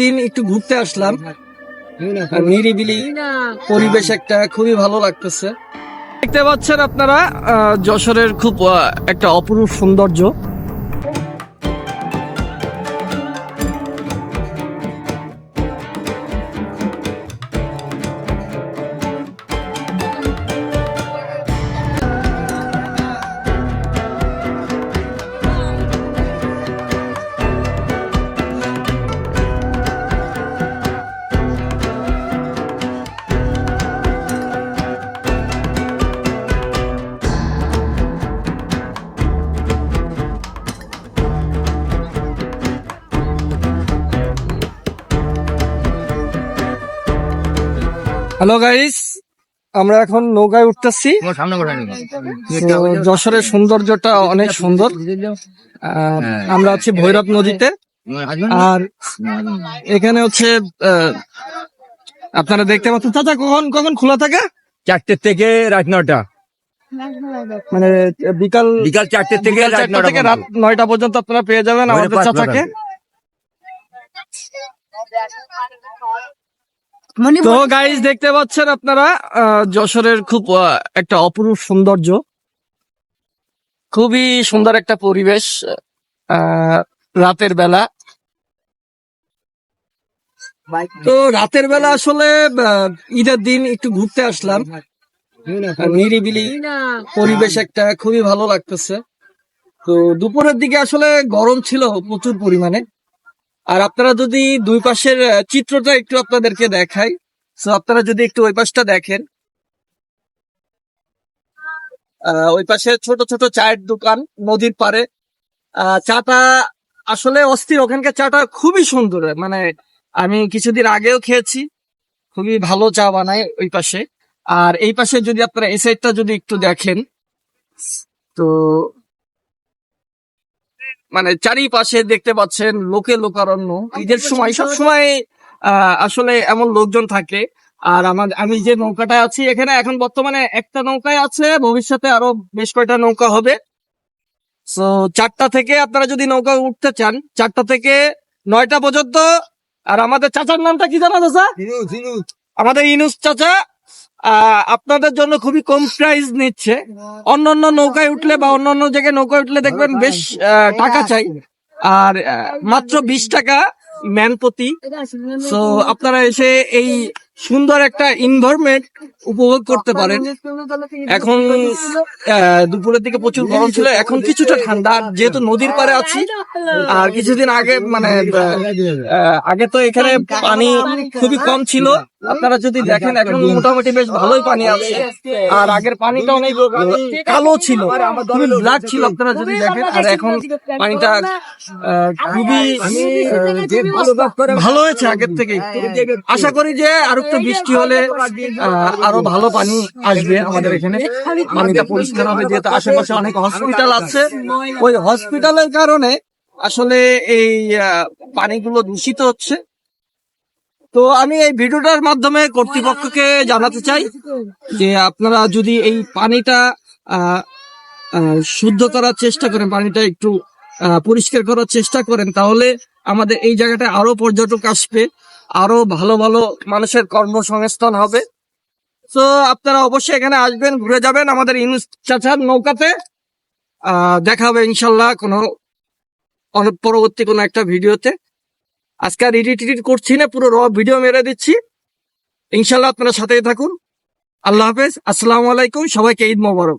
দিন একটু ঘুরতে আসলাম। নিরিবিলি পরিবেশ একটা খুবই ভালো লাগতেছে। দেখতে পাচ্ছেন আপনারা যশোরের খুব একটা অপরূপ সৌন্দর্য। হ্যালো গাইস আমরা এখন নৌকায় উঠতেছি। যশোরের সৌন্দর্যটা অনেক সুন্দর। আমরা আছি ভৈরব নদীতে। আর এখানে হচ্ছে আপনারা দেখতে পাচ্ছেন চাচা কখন কখন খোলা থাকে? চারটে থেকে রাত নটা মানে বিকাল বিকাল চারটে থেকে থেকে রাত নয়টা পর্যন্ত আপনারা পেয়ে যাবেন আমাদের চাচাকে। তো গাইস দেখতে পাচ্ছেন আপনারা যশোরের খুব একটা অপরূপ সৌন্দর্য। খুবই সুন্দর একটা পরিবেশ আহ, রাতের বেলা। তো রাতের বেলা আসলে আহ, ঈদের দিন একটু ঘুরতে আসলাম। নিরিবিলি পরিবেশ একটা খুবই ভালো লাগতেছে। তো দুপুরের দিকে আসলে গরম ছিল প্রচুর পরিমাণে। আর আপনারা যদি দুই পাশের চিত্রটা একটু আপনাদেরকে দেখাই। তো আপনারা যদি একটু ওই পাশটা দেখেন। ওই পাশে ছোট ছোট চায়ের দোকান নদীর পারে চাটা আসলে অস্থির। ওখানকার চাটা খুবই সুন্দর। মানে আমি কিছুদিন আগেও খেয়েছি। খুবই ভালো চা বানায় ওই পাশে। আর এই পাশে যদি আপনারা এই সাইডটা যদি একটু দেখেন। তো মানে চারিপাশে দেখতে পাচ্ছেন লোকে লোকারণ্য। ঈদের সময় সব সময় আসলে এমন লোকজন থাকে। আর আমার আমি যে নৌকাটা আছি এখানে এখন বর্তমানে একটা নৌকায় আছে ভবিষ্যতে আরও বেশ কয়টা নৌকা হবে। তো চারটা থেকে আপনারা যদি নৌকা উঠতে চান চারটা থেকে নয়টা পর্যন্ত। আর আমাদের চাচার নামটা কি জানা চাচা? আমাদের ইনুস চাচা। আপনাদের জন্য খুবই কম প্রাইস নিচ্ছে। অন্য অন্য নৌকায় উঠলে বা অন্য অন্য জায়গায় নৌকায় উঠলে দেখবেন বেশ টাকা চাই। আর মাত্র বিশ টাকা ম্যান প্রতি তো আপনারা এসে এই সুন্দর একটা এনভায়রনমেন্ট উপভোগ করতে পারেন। এখন দুপুরের দিকে প্রচুর গরম ছিল। এখন কিছুটা ঠান্ডা। যেহেতু নদীর পাড়ে আছি, আর কিছুদিন আগে মানে আগে তো এখানে পানি খুবই কম ছিল। আপনারা যদি দেখেন এখন মোটামুটি বেশ ভালোই পানি আছে। আর আগের পানিটা অনেক কালো ছিল। খুবই ব্ল্যাক ছিল আপনারা যদি দেখেন আর এখন পানিটা আহ, খুবই ভালো হয়েছে আগের থেকে আশা করি যে আর একটু বৃষ্টি হলে আহ, আরও ভালো পানি আসবে আমাদের এখানে। পানিটা পরিষ্কার হবে যেহেতু আশেপাশে অনেক হসপিটাল আছে। ওই হসপিটালের কারণে আসলে এই আহ, পানিগুলো দূষিত হচ্ছে। তো আমি এই ভিডিওটার মাধ্যমে কর্তৃপক্ষকে জানাতে চাই যে আপনারা যদি এই পানিটা শুদ্ধ করার চেষ্টা করেন, পানিটা একটু পরিষ্কার করার চেষ্টা করেন, তাহলে আমাদের এই জায়গাটায় আরও পর্যটক আসবে, আরও ভালো ভালো মানুষের কর্মসংস্থান হবে। তো আপনারা অবশ্যই এখানে আসবেন, ঘুরে যাবেন আমাদের ইনুস চাচার নৌকাতে। দেখা হবে ইনশাল্লাহ কোনো পরবর্তী কোনো একটা ভিডিওতে। আজকে আর এডিট এডিট করছি না, পুরো র ভিডিও মেরে দিচ্ছি। ইনশাল্লাহ আপনারা সাথেই থাকুন। আল্লাহ হাফেজ। আসসালামু আলাইকুম। সবাইকে ঈদ মোবারক।